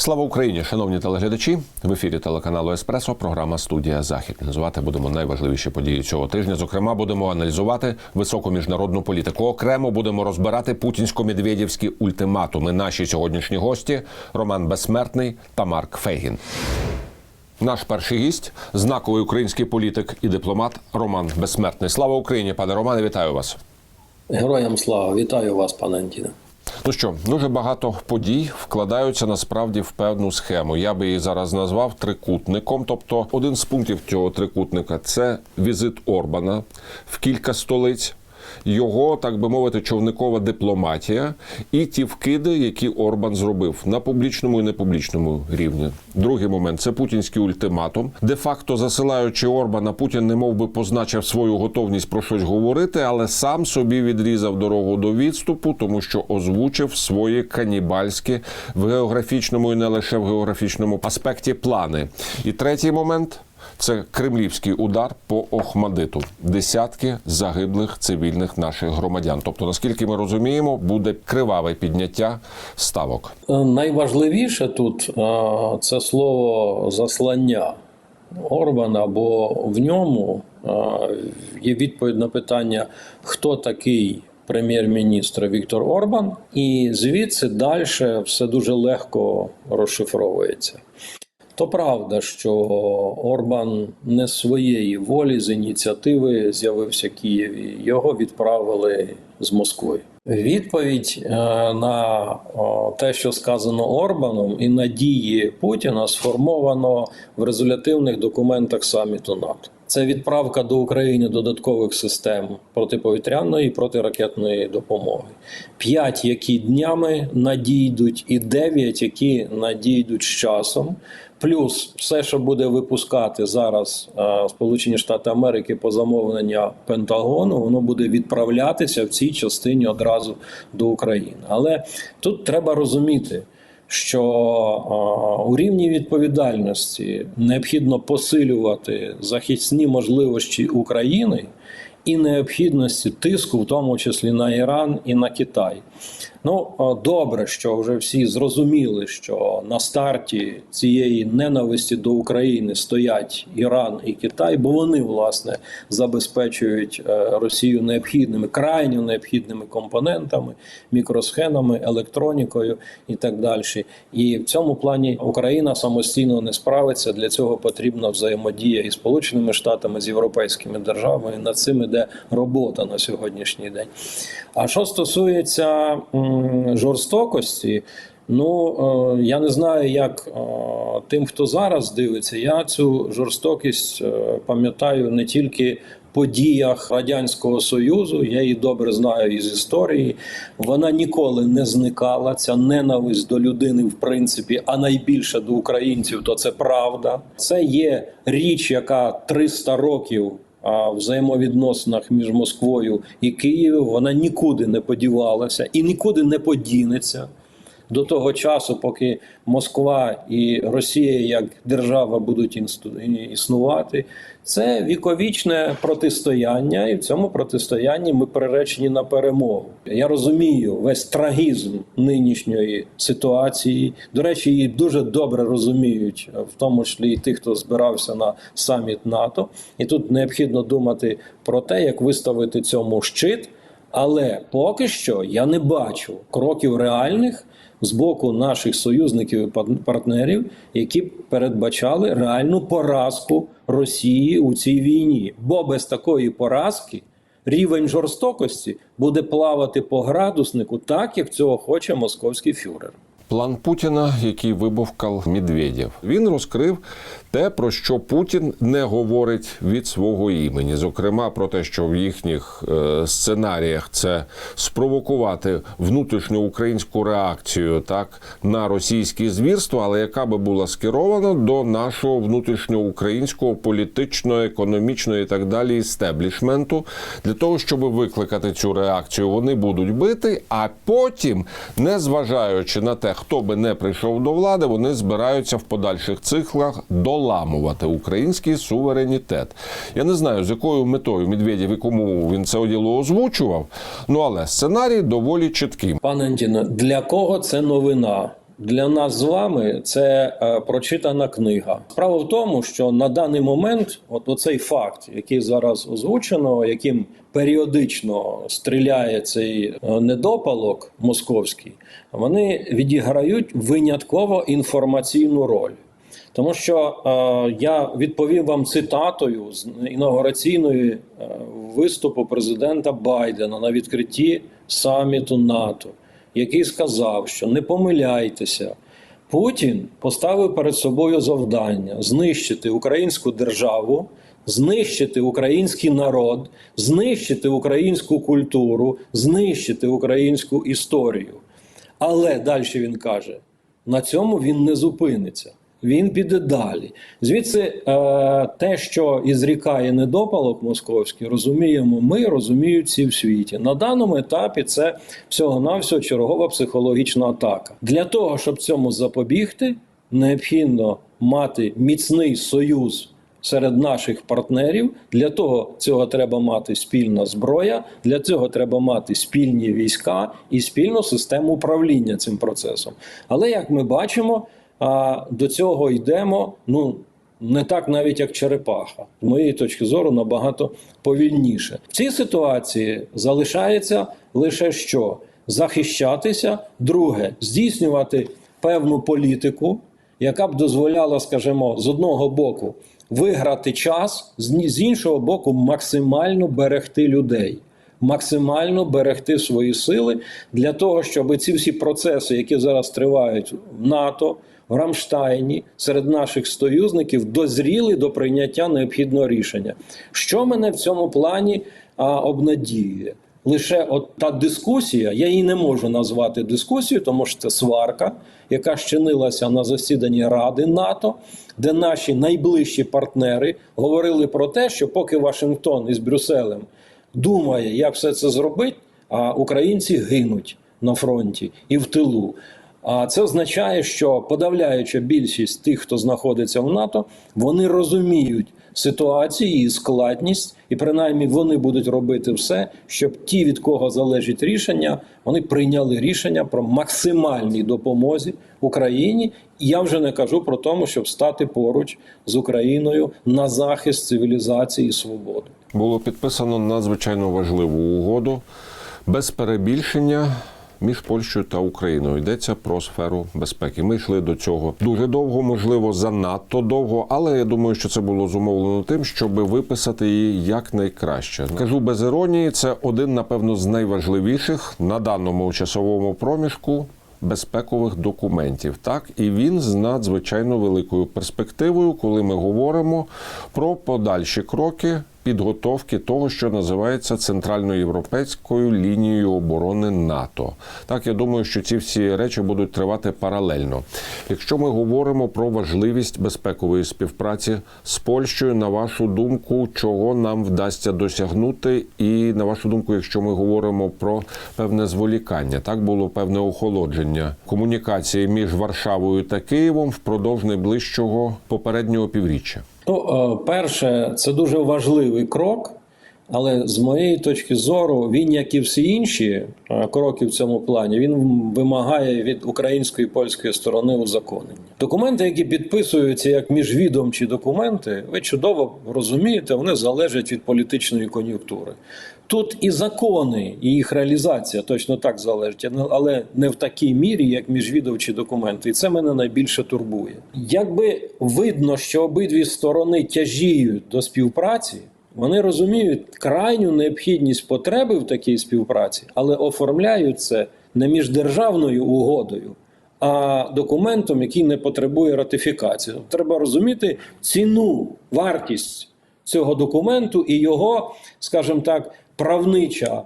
Слава Україні, шановні телеглядачі. В ефірі телеканалу Еспресо. Програма Студія Захід. Називати будемо найважливіші події цього тижня. Зокрема, будемо аналізувати високу міжнародну політику. Окремо будемо розбирати путінсько-медведівські ультиматуми. Наші сьогоднішні гості Роман Безсмертний та Марк Фейгін. Наш перший гість знаковий український політик і дипломат Роман Безсмертний. Слава Україні, пане Романе, вітаю вас. Героям слава, вітаю вас, пане Антіне. Ну що, дуже багато подій вкладаються насправді в певну схему. Я би її зараз назвав трикутником. Тобто, один з пунктів цього трикутника це візит Орбана в кілька столиць. Його, так би мовити, човникова дипломатія і ті вкиди, які Орбан зробив на публічному і непублічному рівні. Другий момент це путінський ультиматум. Де-факто засилаючи Орбана, Путін не мов би позначив свою готовність про щось говорити, але сам собі відрізав дорогу до відступу, тому що озвучив свої канібальські в географічному і не лише в географічному аспекті плани. І третій момент. Це кремлівський удар по Охмадиту. Десятки загиблих цивільних наших громадян. Тобто, наскільки ми розуміємо, буде криваве підняття ставок. Е, Найважливіше тут е, це слово заслання Орбана, бо в ньому е, є відповідь на питання, хто такий прем'єр-міністр Віктор Орбан, і звідси далі все дуже легко розшифровується. То правда, що Орбан не своєї волі з ініціативи з'явився Києві. Його відправили з Москви. Відповідь е, на те, що сказано Орбаном, і на дії Путіна сформовано в резолютивних документах саміту НАТО. Це відправка до України додаткових систем протиповітряної і протиракетної допомоги. П'ять, які днями надійдуть, і дев'ять, які надійдуть з часом. Плюс все, що буде випускати зараз е, Сполучені Штати Америки по замовлення Пентагону, воно буде відправлятися в цій частині одразу до України. Але тут треба розуміти, що е, у рівні відповідальності необхідно посилювати захисні можливості України і необхідності тиску, в тому числі на Іран і на Китай. Ну, добре, що вже всі зрозуміли, що на старті цієї ненависті до України стоять Іран і Китай, бо вони власне забезпечують е, Росію необхідними, крайньо необхідними компонентами, мікросхемами, електронікою і так далі. І в цьому плані Україна самостійно не справиться. Для цього потрібна взаємодія із Сполученими Штатами з європейськими державами. Над цим іде робота на сьогоднішній день. А що стосується жорстокості, ну е, я не знаю, як е, тим, хто зараз дивиться, я цю жорстокість е, пам'ятаю не тільки. Подіях радянського союзу я її добре знаю із історії. Вона ніколи не зникала. Ця ненависть до людини, в принципі, а найбільше до українців, то це правда. Це є річ, яка 300 років в взаємовідносинах між Москвою і Києвом вона нікуди не подівалася і нікуди не подінеться до того часу, поки Москва і Росія як держава будуть існувати. Це віковічне протистояння, і в цьому протистоянні ми приречені на перемогу. Я розумію весь трагізм нинішньої ситуації. До речі, її дуже добре розуміють, в тому числі і тих, хто збирався на саміт НАТО. І тут необхідно думати про те, як виставити цьому щит. Але поки що я не бачу кроків реальних з боку наших союзників і партнерів, які передбачали реальну поразку Росії у цій війні. Бо без такої поразки рівень жорстокості буде плавати по градуснику, так як цього хоче московський фюрер. План Путіна, який вибовкав Медведєв, він розкрив те, про що Путін не говорить від свого імені. Зокрема, про те, що в їхніх е, сценаріях це спровокувати внутрішню українську реакцію так на російські звірства, але яка би була скерована до нашого внутрішньоукраїнського політичного, економічного і так далі істеблішменту, для того, щоб викликати цю реакцію, вони будуть бити, а потім, не зважаючи на те, хто би не прийшов до влади, вони збираються в подальших циклах доламувати український суверенітет. Я не знаю, з якою метою Медведєв і кому він це діло озвучував. Ну але сценарій доволі чіткий. Пане Антіно, для кого це новина? Для нас з вами це е, прочитана книга. Справа в тому, що на даний момент, от оцей факт, який зараз озвучено, яким періодично стріляє цей е, недопалок московський, вони відіграють винятково інформаційну роль. Тому що е, я відповів вам цитатою з інаугураційної е, виступу президента Байдена на відкритті саміту НАТО, який сказав, що не помиляйтеся. Путін поставив перед собою завдання знищити українську державу, знищити український народ, знищити українську культуру, знищити українську історію. Але далі він каже: на цьому він не зупиниться. Він піде далі. Звідси е, те, що ізрікає недопалок московський, розуміємо ми, розуміють всі в світі. На даному етапі це всього-навсього чергова психологічна атака. Для того, щоб цьому запобігти, необхідно мати міцний союз серед наших партнерів. Для того цього треба мати спільна зброя, для цього треба мати спільні війська і спільну систему управління цим процесом. Але як ми бачимо, а, до цього йдемо. Ну не так навіть як черепаха, з моєї точки зору, набагато повільніше. В цій ситуації залишається лише що захищатися, друге здійснювати певну політику, яка б дозволяла, скажімо, з одного боку виграти час, з іншого боку, максимально берегти людей. Максимально берегти свої сили для того, щоб ці всі процеси, які зараз тривають в НАТО, в Рамштайні, серед наших союзників, дозріли до прийняття необхідного рішення. Що мене в цьому плані а, обнадіює? Лише от та дискусія, я її не можу назвати дискусією, тому що це сварка, яка щинилася на засіданні Ради НАТО, де наші найближчі партнери говорили про те, що поки Вашингтон із Брюсселем думає, як все це зробити, а українці гинуть на фронті і в тилу. А це означає, що подавляюча більшість тих, хто знаходиться в НАТО, вони розуміють ситуацію, її складність, і принаймні вони будуть робити все, щоб ті, від кого залежить рішення, вони прийняли рішення про максимальній допомозі Україні. І я вже не кажу про тому, щоб стати поруч з Україною на захист цивілізації і свободи. Було підписано надзвичайно важливу угоду без перебільшення. Між Польщею та Україною йдеться про сферу безпеки. Ми йшли до цього дуже довго, можливо, занадто довго, але я думаю, що це було зумовлено тим, щоб виписати її якнайкраще. Кажу без іронії, це один, напевно, з найважливіших на даному часовому проміжку безпекових документів. Так, і він з надзвичайно великою перспективою, коли ми говоримо про подальші кроки підготовки того, що називається центральноєвропейською лінією оборони НАТО. Так, я думаю, що ці всі речі будуть тривати паралельно. Якщо ми говоримо про важливість безпекової співпраці з Польщею, на вашу думку, чого нам вдасться досягнути, і на вашу думку, якщо ми говоримо про певне зволікання, так було певне охолодження комунікації між Варшавою та Києвом впродовж найближчого попереднього півріччя. Ну, е, перше, це дуже важливий крок, але з моєї точки зору, він, як і всі інші е, кроки в цьому плані, він вимагає від української і польської сторони узаконення. Документи, які підписуються як міжвідомчі документи, ви чудово розумієте, вони залежать від політичної кон'юнктури. Тут і закони, і їх реалізація точно так залежать, але не в такій мірі, як міжвідомчі документи. І це мене найбільше турбує. Якби видно, що обидві сторони тяжіють до співпраці, вони розуміють крайню необхідність потреби в такій співпраці, але оформляють це не міждержавною угодою, а документом, який не потребує ратифікації. Треба розуміти ціну, вартість цього документу і його, скажімо так, правнича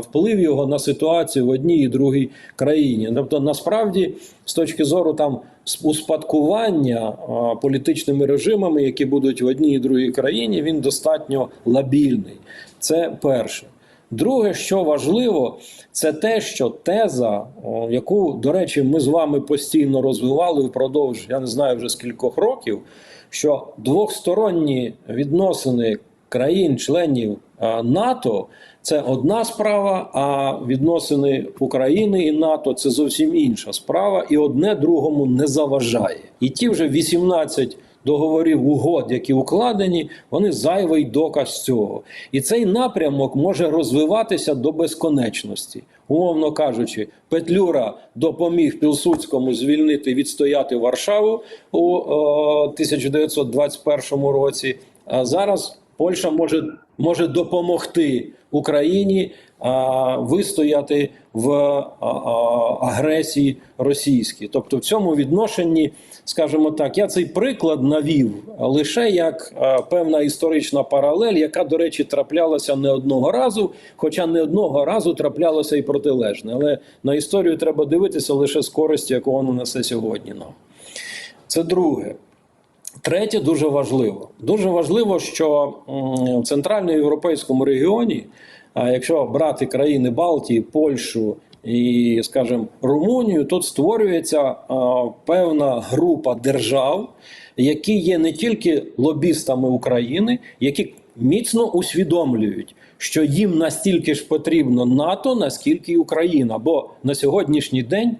вплив його на ситуацію в одній і другій країні. Тобто, насправді, з точки зору там успадкування політичними режимами, які будуть в одній і другій країні, він достатньо лабільний. Це перше. Друге, що важливо, це те, що теза, яку, до речі, ми з вами постійно розвивали впродовж, я не знаю вже скількох років, що двохсторонні відносини країн-членів НАТО це одна справа, а відносини України і НАТО це зовсім інша справа, і одне другому не заважає. І ті вже 18 договорів угод, які укладені, вони зайвий доказ цього. І цей напрямок може розвиватися до безконечності. Умовно кажучи, Петлюра допоміг Пілсудському звільнити відстояти Варшаву у е, 1921 році. А зараз Польща може, може допомогти Україні а, вистояти в а, а, агресії російській. Тобто, в цьому відношенні, скажімо так, я цей приклад навів лише як а, певна історична паралель, яка, до речі, траплялася не одного разу, хоча не одного разу траплялося і протилежне. Але на історію треба дивитися лише з користю, яку вона несе сьогодні нам. Це друге. Третє дуже важливо. Дуже важливо, що в центральноєвропейському регіоні, якщо брати країни Балтії, Польщу і, скажімо, Румунію, тут створюється певна група держав, які є не тільки лобістами України, які міцно усвідомлюють, що їм настільки ж потрібно НАТО, наскільки й Україна. Бо на сьогоднішній день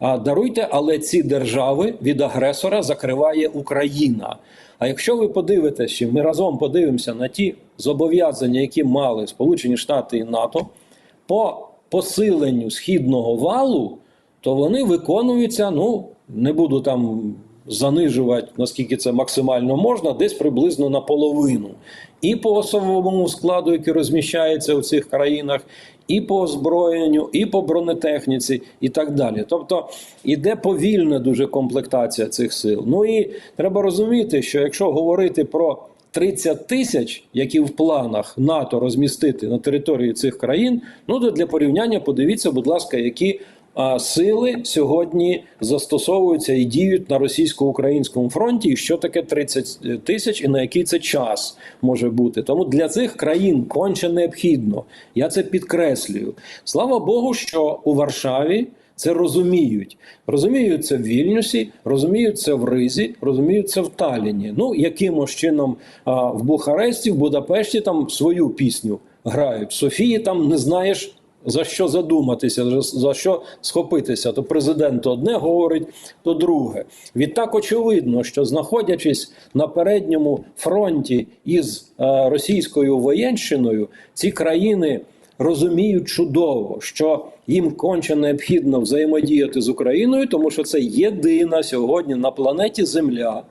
даруйте, але ці держави від агресора закриває Україна. А якщо ви подивитеся, що ми разом подивимося на ті зобов'язання, які мали Сполучені Штати і НАТО по посиленню східного валу, то вони виконуються. Ну не буду там занижувати, наскільки це максимально можна, десь приблизно наполовину. І по особовому складу, який розміщається у цих країнах, і по озброєнню, і по бронетехніці, і так далі. Тобто іде повільна дуже комплектація цих сил. Ну і треба розуміти, що якщо говорити про 30 тисяч, які в планах НАТО розмістити на території цих країн, ну то для порівняння подивіться, будь ласка, які сили сьогодні застосовуються і діють на російсько-українському фронті, і що таке 30 тисяч, і на який це час може бути. Тому для цих країн конче необхідно. Я це підкреслюю. Слава Богу, що у Варшаві. Це розуміють. Розуміють це в Вільнюсі, розуміють це в Ризі, розуміють це в Таліні. Ну, якимось чином а, в Бухаресті, в Будапешті там свою пісню грають. В Софії там не знаєш. За що задуматися, за- що схопитися? То президент одне говорить, то друге. Відтак очевидно, що знаходячись на передньому фронті із е, російською воєнщиною, ці країни розуміють чудово, що їм конче необхідно взаємодіяти з Україною, тому що це єдина сьогодні на планеті Земля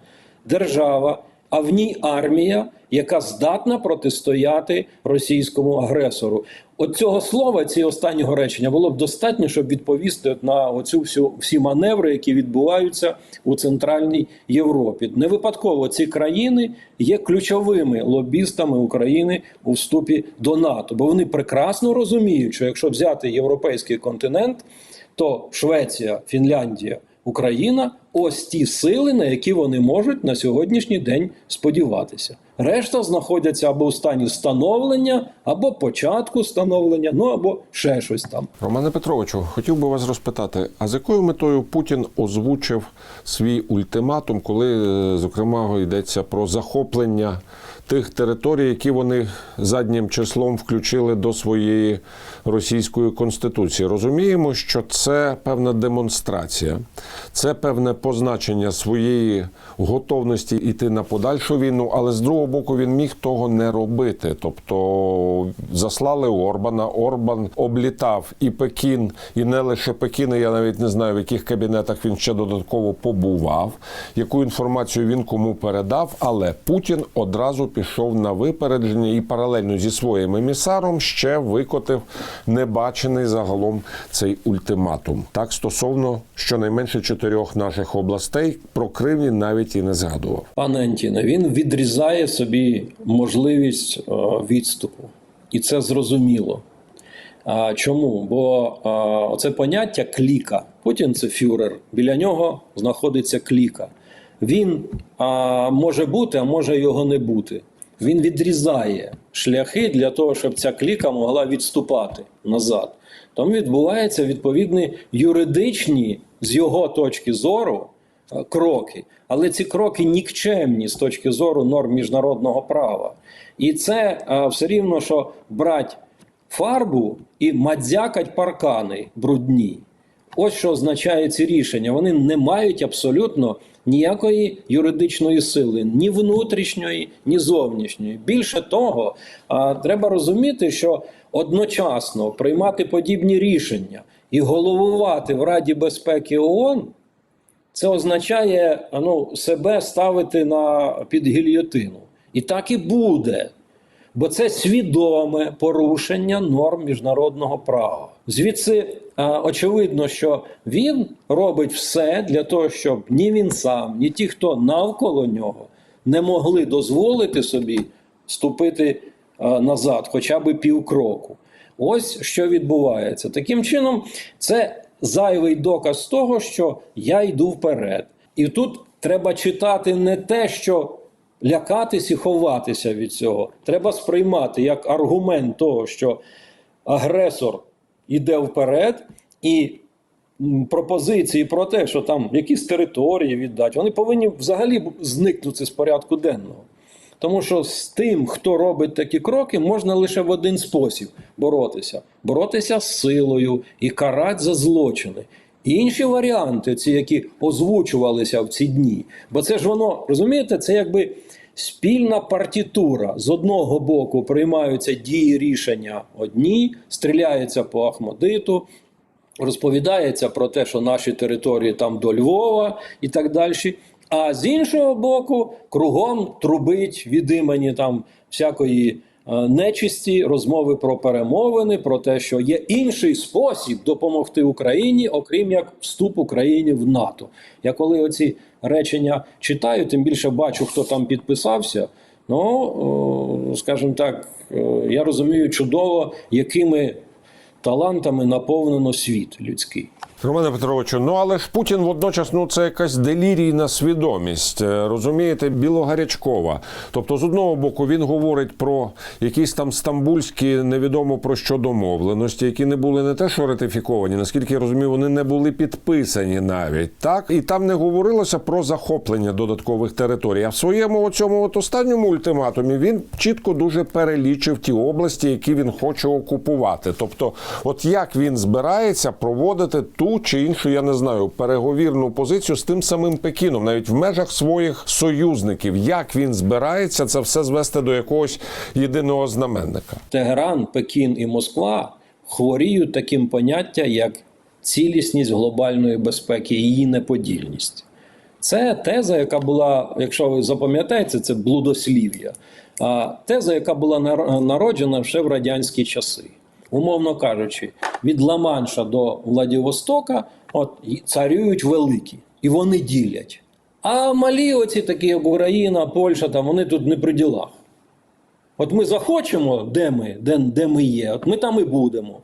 держава, а в ній армія, яка здатна протистояти російському агресору. От цього слова, ці останнього речення було б достатньо, щоб відповісти на оцю всю всі маневри, які відбуваються у центральній Європі. Не випадково ці країни є ключовими лобістами України у вступі до НАТО, бо вони прекрасно розуміють, що якщо взяти європейський континент, то Швеція, Фінляндія. Україна ось ті сили, на які вони можуть на сьогоднішній день сподіватися. Решта знаходяться або в стані становлення, або початку становлення, ну або ще щось там. Романе Петровичу, хотів би вас розпитати, а з якою метою Путін озвучив свій ультиматум, коли, е, зокрема, йдеться про захоплення тих територій, які вони заднім числом включили до своєї російської конституції? Розуміємо, що це певна демонстрація, це певне позначення своєї готовності йти на подальшу війну, але з другого боку він міг того не робити. Тобто заслали Орбана, Орбан облітав і Пекін, і не лише Пекін, я навіть не знаю, в яких кабінетах він ще додатково побував, яку інформацію він кому передав. Але Путін одразу пішов на випередження і паралельно зі своїм емісаром ще викотив небачений загалом цей ультиматум. Так стосовно щонайменше чотирьох наших областей про Крим він навіть і не згадував. Пане Антіне, він відрізає собі можливість е, відступу, і це зрозуміло. Чому? Бо е, це поняття кліка. Путін це фюрер. Біля нього знаходиться кліка. Він а, може бути, а може його не бути. Він відрізає шляхи для того, щоб ця кліка могла відступати назад. Тому відбуваються відповідні юридичні, з його точки зору, е, кроки. Але ці кроки нікчемні з точки зору норм міжнародного права. І це е, все рівно, що брать фарбу і мадзякать паркани брудні. Ось що означає ці рішення. Вони не мають абсолютно ніякої юридичної сили, ні внутрішньої, ні зовнішньої. Більше того, треба розуміти, що одночасно приймати подібні рішення і головувати в Раді безпеки ООН це означає ну, себе ставити на під гільйотину. І так і буде. Бо це свідоме порушення норм міжнародного права. Звідси а, очевидно, що він робить все для того, щоб ні він сам, ні ті, хто навколо нього, не могли дозволити собі ступити а, назад, хоча б півкроку. Ось що відбувається. Таким чином, це зайвий доказ того, що я йду вперед. І тут треба читати не те, що лякатись і ховатися від цього. Треба сприймати як аргумент того, що агресор іде вперед, і пропозиції про те, що там якісь території віддати, вони повинні взагалі зникнути з порядку денного. Тому що з тим, хто робить такі кроки, можна лише в один спосіб боротися: боротися з силою і карати за злочини. Інші варіанти, ці, які озвучувалися в ці дні, бо це ж воно розумієте, це якби спільна партітура. З одного боку приймаються дії рішення одні, стріляється по Ахмадиту, розповідається про те, що наші території там до Львова і так далі. А з іншого боку, кругом трубить від імені там всякої е, нечисті розмови про перемовини, про те, що є інший спосіб допомогти Україні, окрім як вступ України в НАТО. Я коли оці речення читаю, тим більше бачу, хто там підписався. Ну, о, скажімо так, е, я розумію чудово, якими талантами наповнено світ людський. Романе Петровичу, ну але ж Путін водночас ну це якась делірійна свідомість, е, розумієте, білогарячкова. Тобто, з одного боку, він говорить про якісь там стамбульські невідомо про що домовленості, які не були не те, що ратифіковані, наскільки я розумію, вони не були підписані навіть так, і там не говорилося про захоплення додаткових територій. А в своєму цьому от останньому ультиматумі він чітко дуже перелічив ті області, які він хоче окупувати. Тобто, от як він збирається проводити ту чи іншу, я не знаю, переговірну позицію з тим самим Пекіном, навіть в межах своїх союзників, як він збирається це все звести до якогось єдиного знаменника. Тегеран, Пекін і Москва хворіють таким поняттям, як цілісність глобальної безпеки її неподільність. Це теза, яка була, якщо ви запам'ятаєте, це блудослів'я. Теза, яка була народжена ще в радянські часи. Умовно кажучи, від Ла-Манша до Владивостока от, царюють великі, і вони ділять. А малі, оці такі як Україна, Польща, там вони тут не при ділах. От ми захочемо, де ми, де, де ми є, от ми там і будемо.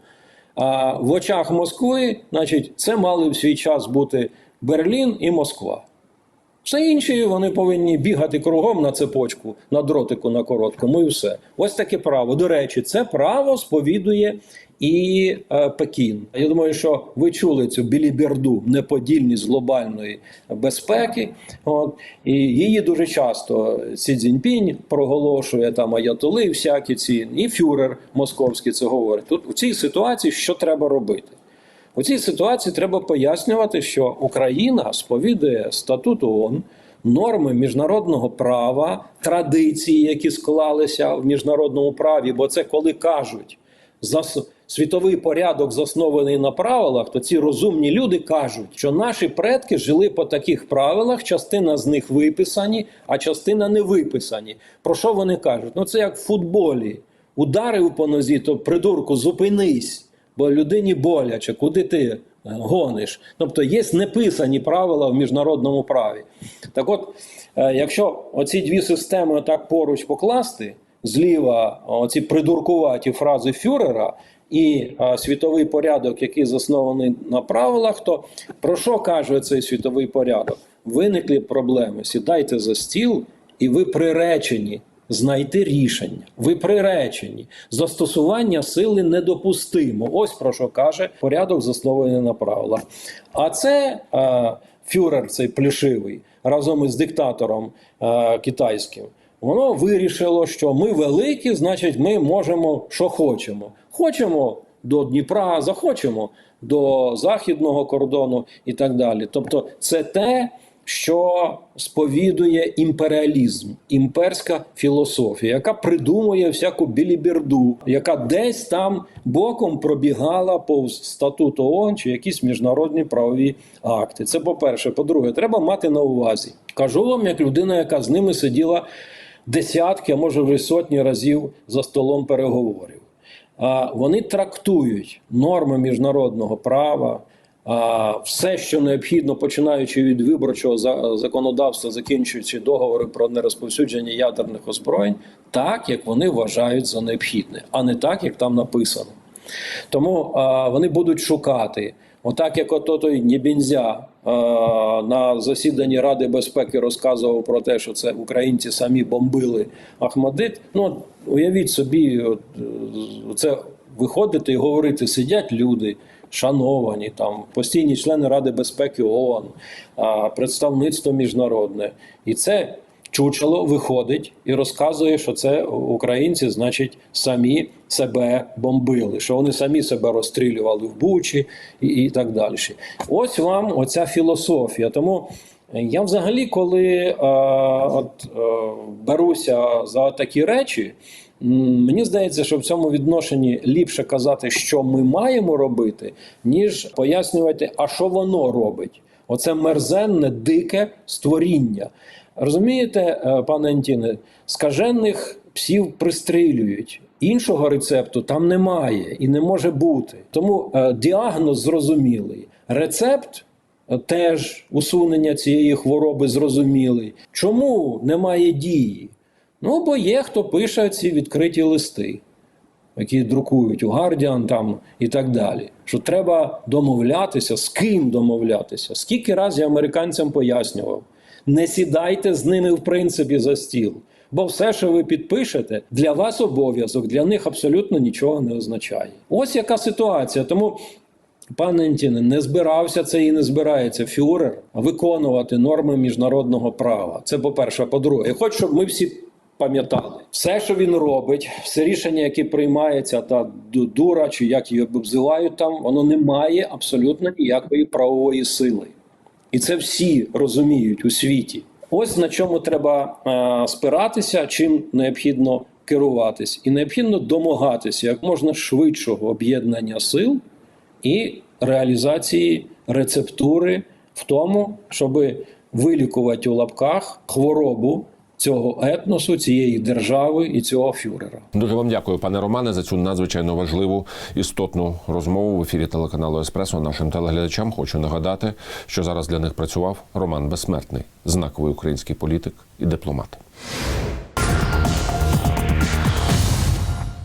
А в очах Москви, значить, це мали в свій час бути Берлін і Москва. Все інші вони повинні бігати кругом на цепочку, на дротику на короткому, і все. Ось таке право. До речі, це право сповідує і е, Пекін. Я думаю, що ви чули цю біліберду, неподільність глобальної безпеки. От, і її дуже часто Сі Цзіньпінь проголошує там аятоли, всякі ці, і фюрер московський це говорить. Тут у цій ситуації що треба робити? У цій ситуації треба пояснювати, що Україна сповідує статут ООН, норми міжнародного права, традиції, які склалися в міжнародному праві, бо це коли кажуть зас... світовий порядок заснований на правилах, то ці розумні люди кажуть, що наші предки жили по таких правилах, частина з них виписані, а частина не виписані. Про що вони кажуть? Ну це як в футболі. Ударив по нозі, то придурку, зупинись бо людині боляче, куди ти е, гониш. Тобто є неписані правила в міжнародному праві. Так от, е, якщо оці дві системи так поруч покласти, зліва оці придуркуваті фрази Фюрера і е, світовий порядок, який заснований на правилах, то про що каже цей світовий порядок? Виникли проблеми. Сідайте за стіл, і ви приречені знайти рішення. Ви приречені. Застосування сили недопустимо. Ось про що каже порядок, заснований на правилах. А це е, фюрер цей плюшивий, разом із диктатором е, китайським, воно вирішило, що ми великі, значить, ми можемо, що хочемо. Хочемо до Дніпра, захочемо до західного кордону і так далі. Тобто, це те, що сповідує імперіалізм, імперська філософія, яка придумує всяку біліберду, яка десь там боком пробігала повз статут ООН чи якісь міжнародні правові акти. Це по-перше. По-друге, треба мати на увазі. Кажу вам, як людина, яка з ними сиділа десятки, а може вже сотні разів за столом переговорів. А, Вони трактують норми міжнародного права, все, що необхідно, починаючи від виборчого за- законодавства, закінчуючи договори про нерозповсюдження ядерних озброєнь, так як вони вважають за необхідне, а не так, як там написано. Тому а, вони будуть шукати, отак як ото той Нєбінзя на засіданні Ради безпеки розказував про те, що це українці самі бомбили Ахмадит. Ну уявіть собі, е, це виходити і говорити, сидять люди. Шановані там постійні члени Ради безпеки ООН, представництво міжнародне, і це чучело виходить і розказує, що це українці, значить, самі себе бомбили, що вони самі себе розстрілювали в Бучі і, і так далі. Ось вам оця філософія. Тому я взагалі, коли е, от, е, беруся за такі речі. Мені здається, що в цьому відношенні ліпше казати, що ми маємо робити, ніж пояснювати, а що воно робить. Оце мерзенне, дике створіння. Розумієте, е, пане Антіне, скажених псів пристрілюють. Іншого рецепту там немає і не може бути. Тому е, діагноз зрозумілий. Рецепт е, теж усунення цієї хвороби зрозумілий. Чому немає дії? Ну, бо є хто пише ці відкриті листи, які друкують у Гардіан там і так далі. Що треба домовлятися, з ким домовлятися. Скільки разів я американцям пояснював, не сідайте з ними в принципі за стіл. Бо все, що ви підпишете, для вас обов'язок, для них абсолютно нічого не означає. Ось яка ситуація. Тому Пане Антіне, не збирався це і не збирається фюрер виконувати норми міжнародного права. Це по-перше. По-друге, я хочу, щоб ми всі пам'ятали, все, що він робить, все рішення, яке приймається, та дура, чи як її обзивають там, воно не має абсолютно ніякої правової сили. І це всі розуміють у світі. Ось на чому треба е, спиратися, чим необхідно керуватись, і необхідно домагатися як можна швидшого об'єднання сил і реалізації рецептури в тому, щоб вилікувати у лапках хворобу цього етносу, цієї держави і цього фюрера. Дуже вам дякую, пане Романе, за цю надзвичайно важливу істотну розмову в ефірі телеканалу Еспресо. Нашим телеглядачам хочу нагадати, що зараз для них працював Роман Безсмертний, знаковий український політик і дипломат.